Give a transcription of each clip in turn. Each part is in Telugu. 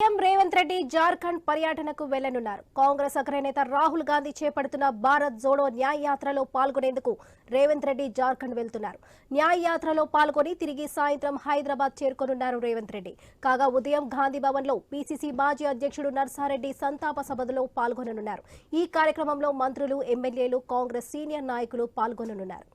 సీఎం రేవంత్ రెడ్డి జార్ఖండ్ పర్యటనకు వెళ్ళనున్నారు. కాంగ్రెస్ అగ్రనేత రాహుల్ గాంధీ చేపడుతున్న భారత్ జోడో న్యాయయాత్రలో పాల్గొనేందుకు రేవంత్ రెడ్డి జార్ఖండ్ వెళ్తున్నారు. న్యాయయాత్రలో పాల్గొని తిరిగి సాయంత్రం హైదరాబాద్ చేరుకోనున్నారు రేవంత్ రెడ్డి. కాగా ఉదయం గాంధీ భవన్లో పీసీసీ మాజీ అధ్యక్షుడు నర్సారెడ్డి సంతాప సభలో పాల్గొననున్నారు. ఈ కార్యక్రమంలో మంత్రులు ఎమ్మెల్యేలు కాంగ్రెస్ సీనియర్ నాయకులు పాల్గొననున్నారు.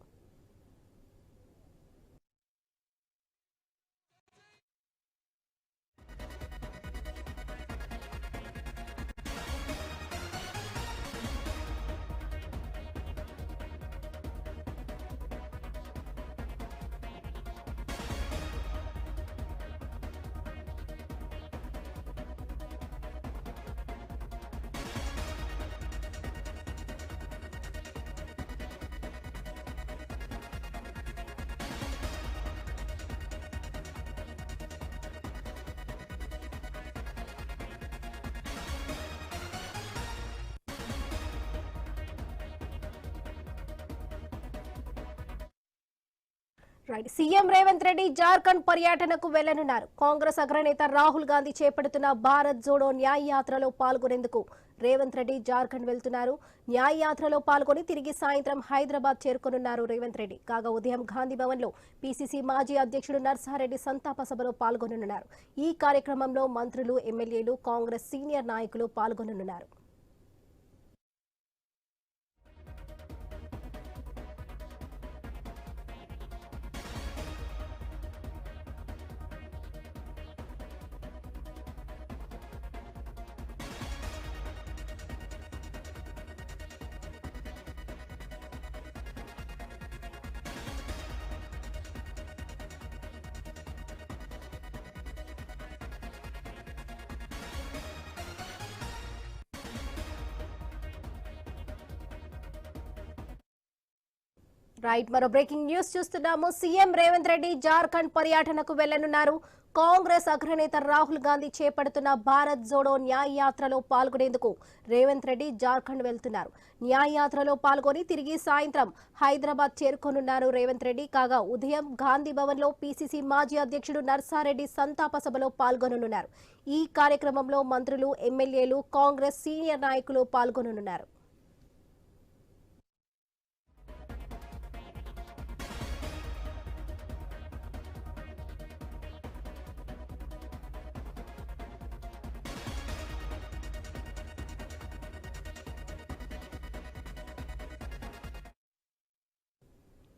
రైట్. సీఎం రేవంత్ రెడ్డి జార్ఖండ్ పర్యటనకు వెళ్ళనున్నారు. కాంగ్రెస్ అగ్రనేత రాహుల్ గాంధీ చేపడుతున్న భారత్ జోడో న్యాయ యాత్రలో పాల్గొనేందుకు రేవంత్ రెడ్డి జార్ఖండ్ వెళ్తున్నారు. న్యాయ యాత్రలో పాల్గొని తిరిగి సాయంత్రం హైదరాబాద్ చేరుకోనున్నారు రేవంత్ రెడ్డి. కాగా ఉదయం గాంధీ భవన్లో పీసీసీ మాజీ అధ్యక్షుడు నర్సారెడ్డి సంతాప సభలో పాల్గొనున్నారు ఈ కార్యక్రమంలో మంత్రులు ఎమ్మెల్యేలు కాంగ్రెస్ సీనియర్ నాయకులు పాల్గొనున్నారు రైట్ మరో బ్రేకింగ్ న్యూస్ చూస్తున్నాము. సీఎం రేవంత్ రెడ్డి జార్ఖండ్ పర్యటనకు వెళ్ళనున్నారు కాంగ్రెస్ అగ్రనేత రాహుల్ గాంధీ చేపడుతున్న భారత్ జోడో న్యాయ యాత్రలో పాల్గొనేందుకు రేవంత్ రెడ్డి జార్ఖండ్ వెళ్తున్నారు. న్యాయ యాత్రలో పాల్గొని తిరిగి సాయంత్రం హైదరాబాద్ చేరుకోనున్నారు రేవంత్ రెడ్డి. కాగా ఉదయం గాంధీ భవన్లో పీసీసీ మాజీ అధ్యక్షుడు నర్సారెడ్డి సంతాప సభలో పాల్గొననున్నారు. ఈ కార్యక్రమంలో మంత్రులు ఎమ్మెల్యేలు కాంగ్రెస్ సీనియర్ నాయకులు పాల్గొననున్నారు.